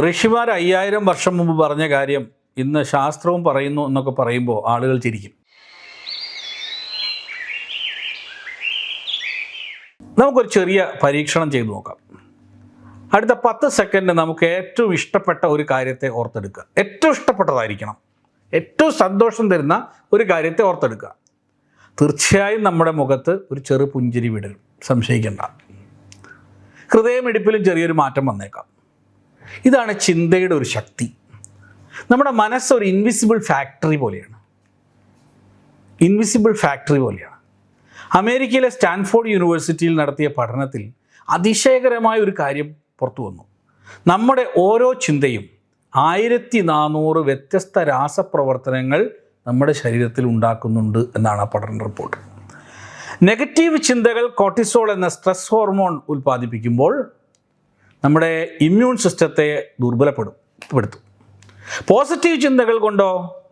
ഋഷിമാർ അയ്യായിരം വർഷം മുമ്പ് പറഞ്ഞ കാര്യം ഇന്ന് ശാസ്ത്രവും പറയുന്നു എന്നൊക്കെ പറയുമ്പോൾ ആളുകൾ ചിരിക്കും. നമുക്കൊരു ചെറിയ പരീക്ഷണം ചെയ്തു നോക്കാം. അടുത്ത പത്ത് സെക്കൻഡ് നമുക്ക് ഏറ്റവും ഇഷ്ടപ്പെട്ട ഒരു കാര്യത്തെ ഓർത്തെടുക്കുക. ഏറ്റവും ഇഷ്ടപ്പെട്ടതായിരിക്കണം. ഏറ്റവും സന്തോഷം തരുന്ന ഒരു കാര്യത്തെ ഓർത്തെടുക്കുക. തീർച്ചയായും നമ്മുടെ മുഖത്ത് ഒരു ചെറു പുഞ്ചിരി വിടരും. സംശയിക്കേണ്ട. ഹൃദയമിടിപ്പിലും ചെറിയൊരു മാറ്റം വന്നേക്കാം. ഇതാണ് ചിന്തയുടെ ഒരു ശക്തി. നമ്മുടെ മനസ്സ് ഒരു ഇൻവിസിബിൾ ഫാക്ടറി പോലെയാണ്. ഇൻവിസിബിൾ ഫാക്ടറി പോലെയാണ്. അമേരിക്കയിലെ സ്റ്റാൻഫോർഡ് യൂണിവേഴ്സിറ്റിയിൽ നടത്തിയ പഠനത്തിൽ അതിശയകരമായ ഒരു കാര്യം പുറത്തു വന്നു. നമ്മുടെ ഓരോ ചിന്തയും ആയിരത്തി നാനൂറ് വ്യത്യസ്ത രാസപ്രവർത്തനങ്ങൾ നമ്മുടെ ശരീരത്തിൽ ഉണ്ടാക്കുന്നുണ്ട് എന്നാണ് ആ പഠന റിപ്പോർട്ട്. നെഗറ്റീവ് ചിന്തകൾ കോർട്ടിസോൾ എന്ന സ്ട്രെസ് ഹോർമോൺ ഉൽപ്പാദിപ്പിക്കുമ്പോൾ നമ്മുടെ ഇമ്മ്യൂൺ സിസ്റ്റത്തെ ദുർബലപ്പെടും പെടുത്തും പോസിറ്റീവ് ചിന്തകൾ കൊണ്ടോ?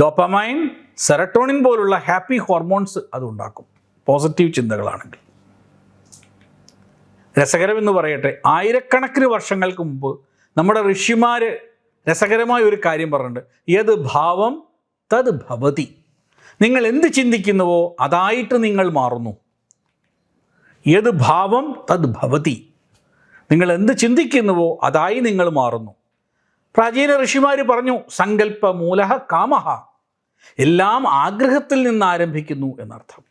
ഡോപ്പമൈൻ സെറട്ടോണിൻ പോലുള്ള ഹാപ്പി ഹോർമോൺസ് അത് ഉണ്ടാക്കും. പോസിറ്റീവ് ചിന്തകളാണെങ്കിൽ. രസകരമെന്ന് പറയട്ടെ ആയിരക്കണക്കിന് വർഷങ്ങൾക്ക് മുമ്പ് നമ്മുടെ ഋഷിമാർ രസകരമായ ഒരു കാര്യം പറഞ്ഞിട്ടുണ്ട്. ഏത് ഭാവം? തത് ഭവതി. നിങ്ങൾ എന്ത് ചിന്തിക്കുന്നുവോ അതായിട്ട് നിങ്ങൾ മാറുന്നു. ഏത് ഭാവം? തത് ഭവതി. നിങ്ങൾ എന്ത് ചിന്തിക്കുന്നുവോ അതായി നിങ്ങൾ മാറുന്നു. പ്രാചീന ഋഷിമാർ പറഞ്ഞു സങ്കല്പ മൂലഹ കാമഹ. എല്ലാം ആഗ്രഹത്തിൽ നിന്ന് ആരംഭിക്കുന്നു എന്നർത്ഥം.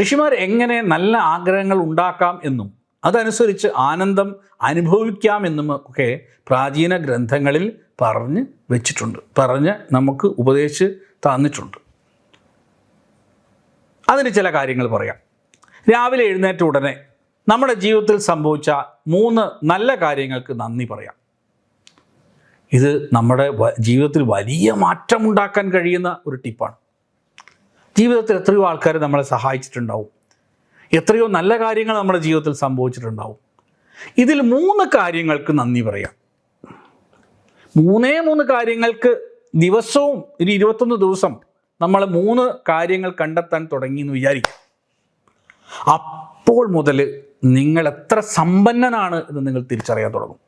ഋഷിമാർ എങ്ങനെ നല്ല ആഗ്രഹങ്ങൾ ഉണ്ടാക്കാം എന്നും അതനുസരിച്ച് ആനന്ദം അനുഭവിക്കാമെന്നും ഒക്കെ പ്രാചീന ഗ്രന്ഥങ്ങളിൽ പറഞ്ഞ് വെച്ചിട്ടുണ്ട് പറഞ്ഞ് നമുക്ക് ഉപദേശിച്ച് തന്നിട്ടുണ്ട്. അതിന് ചില കാര്യങ്ങൾ പറയാം. രാവിലെ എഴുന്നേറ്റ ഉടനെ നമ്മുടെ ജീവിതത്തിൽ സംഭവിച്ച മൂന്ന് നല്ല കാര്യങ്ങൾക്ക് നന്ദി പറയാം. ഇത് നമ്മുടെ ജീവിതത്തിൽ വലിയ മാറ്റമുണ്ടാക്കാൻ കഴിയുന്ന ഒരു ടിപ്പാണ്. ജീവിതത്തിൽ എത്രയോ ആൾക്കാർ നമ്മളെ സഹായിച്ചിട്ടുണ്ടാവും. എത്രയോ നല്ല കാര്യങ്ങൾ നമ്മുടെ ജീവിതത്തിൽ സംഭവിച്ചിട്ടുണ്ടാവും. ഇതിൽ മൂന്ന് കാര്യങ്ങൾക്ക് നന്ദി പറയാം. മൂന്നേ മൂന്ന് കാര്യങ്ങൾക്ക് ദിവസവും ഒരു ഇരുപത്തൊന്ന് ദിവസം നമ്മൾ മൂന്ന് കാര്യങ്ങൾ കണ്ടെത്താൻ തുടങ്ങി എന്ന് വിചാരിക്കും. അപ്പോൾ മുതൽ നിങ്ങൾ എത്ര സമ്പന്നനാണ് എന്ന് നിങ്ങൾ തിരിച്ചറിയാൻ തുടങ്ങും.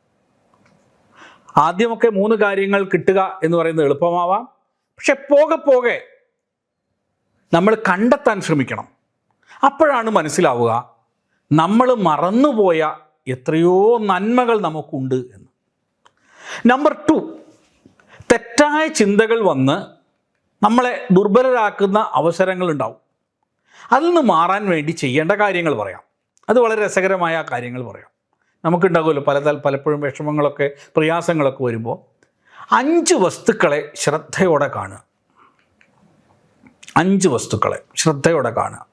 ആദ്യമൊക്കെ മൂന്ന് കാര്യങ്ങൾ കിട്ടുക എന്ന് പറയുന്നത് എളുപ്പമാവാം. പക്ഷെ പോകെ പോകെ നമ്മൾ കണ്ടെത്താൻ ശ്രമിക്കണം. അപ്പോഴാണ് മനസ്സിലാവുക നമ്മൾ മറന്നുപോയ എത്രയോ നന്മകൾ നമുക്കുണ്ട് എന്ന്. നമ്പർ ടു തെറ്റായ ചിന്തകൾ വന്ന് നമ്മളെ ദുർബലരാക്കുന്ന അവസരങ്ങളുണ്ടാവും. അതിൽ നിന്ന് മാറാൻ വേണ്ടി ചെയ്യേണ്ട കാര്യങ്ങൾ പറയാം. അത് വളരെ രസകരമായ കാര്യങ്ങൾ പറയാം. നമുക്കുണ്ടാകുമല്ലോ പല പലപ്പോഴും വിഷമങ്ങളൊക്കെ പ്രയാസങ്ങളൊക്കെ വരുമ്പോൾ അഞ്ച് വസ്തുക്കളെ ശ്രദ്ധയോടെ കാണുക. അഞ്ച് വസ്തുക്കളെ ശ്രദ്ധയോടെ കാണുക.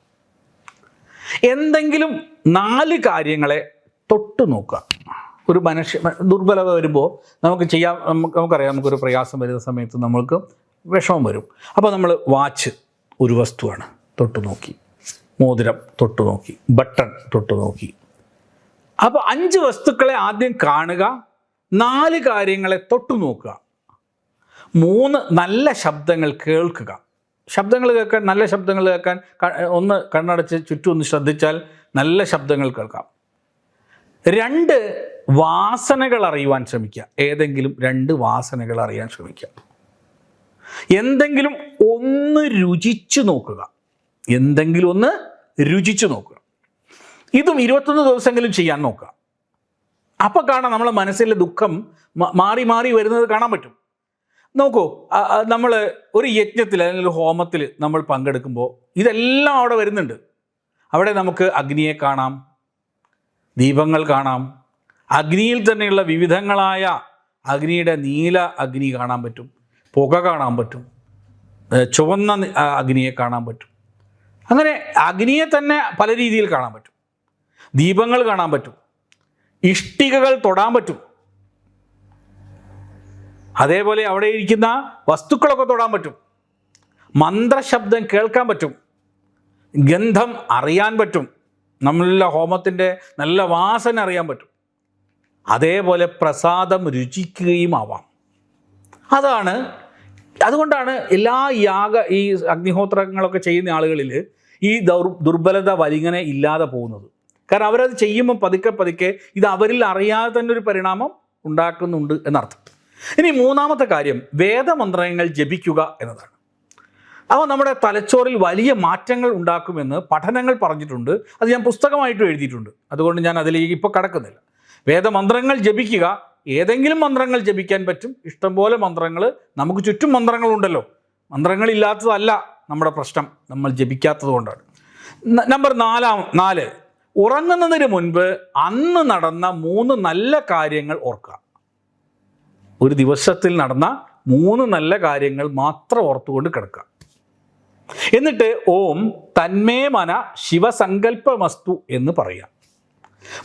എന്തെങ്കിലും നാല് കാര്യങ്ങളെ തൊട്ട് നോക്കുക. ഒരു മനുഷ്യ ദുർബലത വരുമ്പോൾ നമുക്ക് ചെയ്യാം നമുക്ക് നമുക്കറിയാം നമുക്കൊരു പ്രയാസം വരുന്ന സമയത്ത് നമ്മൾക്ക് വിഷമം വരും. അപ്പോൾ നമ്മൾ വാച്ച് ഒരു വസ്തുവാണ് തൊട്ട് നോക്കി. മോതിരം തൊട്ടു നോക്കി ബട്ടൺ തൊട്ടു നോക്കി. അപ്പോൾ അഞ്ച് വസ്തുക്കളെ ആദ്യം കാണുക നാല് കാര്യങ്ങളെ തൊട്ടു നോക്കുക. മൂന്ന് നല്ല ശബ്ദങ്ങൾ കേൾക്കുക. ശബ്ദങ്ങൾ കേൾക്കാൻ നല്ല ശബ്ദങ്ങൾ കേൾക്കാൻ ഒന്ന് കണ്ണടച്ച് ചുറ്റും ഒന്ന് ശ്രദ്ധിച്ചാൽ നല്ല ശബ്ദങ്ങൾ കേൾക്കാം. രണ്ട് വാസനകൾ അറിയുവാൻ ശ്രമിക്കുക. ഏതെങ്കിലും രണ്ട് വാസനകൾ അറിയാൻ ശ്രമിക്കുക. എന്തെങ്കിലും ഒന്ന് രുചിച്ചു നോക്കുക. എന്തെങ്കിലും ഒന്ന് രുചിച്ചു നോക്കുക. ഇതും ഇരുപത്തൊന്ന് ദിവസമെങ്കിലും ചെയ്യാൻ നോക്കുക. അപ്പോൾ കാണാം നമ്മളെ മനസ്സിലെ ദുഃഖം മാറി മാറി വരുന്നത് കാണാൻ പറ്റും. നോക്കൂ നമ്മൾ ഒരു യജ്ഞത്തിൽ അല്ലെങ്കിൽ ഹോമത്തിൽ നമ്മൾ പങ്കെടുക്കുമ്പോൾ ഇതെല്ലാം അവിടെ വരുന്നുണ്ട്. അവിടെ നമുക്ക് അഗ്നിയെ കാണാം ദീപങ്ങൾ കാണാം. അഗ്നിയിൽ തന്നെയുള്ള വിവിധങ്ങളായ അഗ്നിയുടെ നീല അഗ്നി കാണാൻ പറ്റും പുക കാണാൻ പറ്റും ചുവന്ന അഗ്നിയെ കാണാൻ പറ്റും. അങ്ങനെ അഗ്നിയെ തന്നെ പല രീതിയിൽ കാണാൻ പറ്റും. ദീപങ്ങൾ കാണാൻ പറ്റും. ഇഷ്ടികകൾ തൊടാൻ പറ്റും. അതേപോലെ അവിടെ ഇരിക്കുന്ന വസ്തുക്കളൊക്കെ തൊടാൻ പറ്റും. മന്ത്രശബ്ദം കേൾക്കാൻ പറ്റും. ഗന്ധം അറിയാൻ പറ്റും. നമ്മളുടെ ഹോമത്തിന്റെ നല്ല വാസന അറിയാൻ പറ്റും. അതേപോലെ പ്രസാദം രുചിക്കുകയും ആവാം. അതാണ് അതുകൊണ്ടാണ് എല്ലാ യാഗ ഈ അഗ്നിഹോത്രങ്ങളൊക്കെ ചെയ്യുന്ന ആളുകളിൽ ഈ ദൗർ ദുർബലത വലിങ്ങനെ ഇല്ലാതെ പോകുന്നത്. കാരണം അവരത് ചെയ്യുമ്പോൾ പതുക്കെ പതുക്കെ ഇത് അവരിൽ അറിയാതെ തന്നെ ഒരു പരിണാമം ഉണ്ടാക്കുന്നുണ്ട് എന്നർത്ഥം. ഇനി മൂന്നാമത്തെ കാര്യം വേദമന്ത്രങ്ങൾ ജപിക്കുക എന്നതാണ്. അവ നമ്മുടെ തലച്ചോറിൽ വലിയ മാറ്റങ്ങൾ ഉണ്ടാക്കുമെന്ന് പഠനങ്ങൾ പറഞ്ഞിട്ടുണ്ട്. അത് ഞാൻ പുസ്തകമായിട്ടും എഴുതിയിട്ടുണ്ട്. അതുകൊണ്ട് ഞാൻ അതിലേക്ക് ഇപ്പോൾ കടക്കുന്നില്ല. വേദമന്ത്രങ്ങൾ ജപിക്കുക ഏതെങ്കിലും മന്ത്രങ്ങൾ ജപിക്കാൻ പറ്റും. ഇഷ്ടംപോലെ മന്ത്രങ്ങൾ നമുക്ക് ചുറ്റും മന്ത്രങ്ങളുണ്ടല്ലോ. മന്ത്രങ്ങളില്ലാത്തതല്ല നമ്മുടെ പ്രശ്നം. നമ്മൾ ജപിക്കാത്തത് കൊണ്ടാണ്. നമ്പർ നാലാം നാല്. ഉറങ്ങുന്നതിന് മുൻപ് അന്ന് നടന്ന മൂന്ന് നല്ല കാര്യങ്ങൾ ഓർക്കുക. ഒരു ദിവസത്തിൽ നടന്ന മൂന്ന് നല്ല കാര്യങ്ങൾ മാത്രം ഓർത്തുകൊണ്ട് കിടക്കുക. എന്നിട്ട് ഓം തന്മേ മന ശിവസങ്കല്പമസ്തു എന്ന് പറയുക.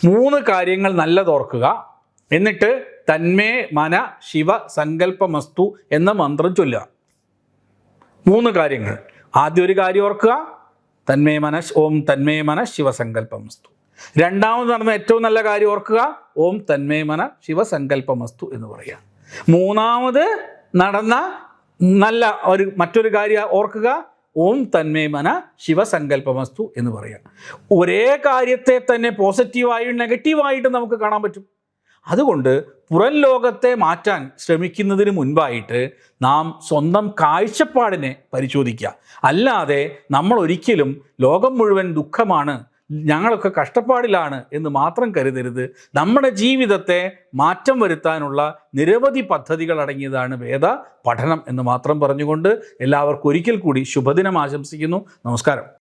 മൂന്ന് കാര്യങ്ങൾ നല്ലതോർക്കുക എന്നിട്ട് തന്മേ മന ശിവ സങ്കല്പമസ്തു എന്ന മന്ത്രം ചൊല്ലുക. മൂന്ന് കാര്യങ്ങൾ. ആദ്യം ഒരു കാര്യം ഓർക്കുക. തന്മേ മന ഓം തന്മേ മന ശിവസങ്കല്പമസ്തു രണ്ടാമത് നടന്ന ഏറ്റവും നല്ല കാര്യം ഓർക്കുക. ഓം തന്മേ മന ശിവസങ്കല്പമസ്തു എന്ന് പറയുക. മൂന്നാമത് നടന്ന നല്ല ഒരു മറ്റൊരു കാര്യം ഓർക്കുക. ഓം തന്മേ മന ശിവസങ്കല്പമസ്തു എന്ന് പറയാം ഒരേ കാര്യത്തെ തന്നെ പോസിറ്റീവായും നെഗറ്റീവായിട്ടും നമുക്ക് കാണാൻ പറ്റും. അതുകൊണ്ട് പുറം ലോകത്തെ മാറ്റാൻ ശ്രമിക്കുന്നതിന് മുൻപായിട്ട് നാം സ്വന്തം കാഴ്ചപ്പാടിനെ പരിശോധിക്കുക. അല്ലാതെ നമ്മൾ ഒരിക്കലും ലോകം മുഴുവൻ ദുഃഖമാണ് ഞങ്ങളൊക്കെ കഷ്ടപ്പാടിലാണ് എന്ന് മാത്രം കരുതരുത്. നമ്മുടെ ജീവിതത്തെ മാറ്റം വരുത്താനുള്ള നിരവധി പദ്ധതികൾ അടങ്ങിയതാണ് വേദ പഠനം എന്ന് മാത്രം പറഞ്ഞുകൊണ്ട് എല്ലാവർക്കും ഒരിക്കൽ കൂടി ശുഭദിനം ആശംസിക്കുന്നു. നമസ്കാരം.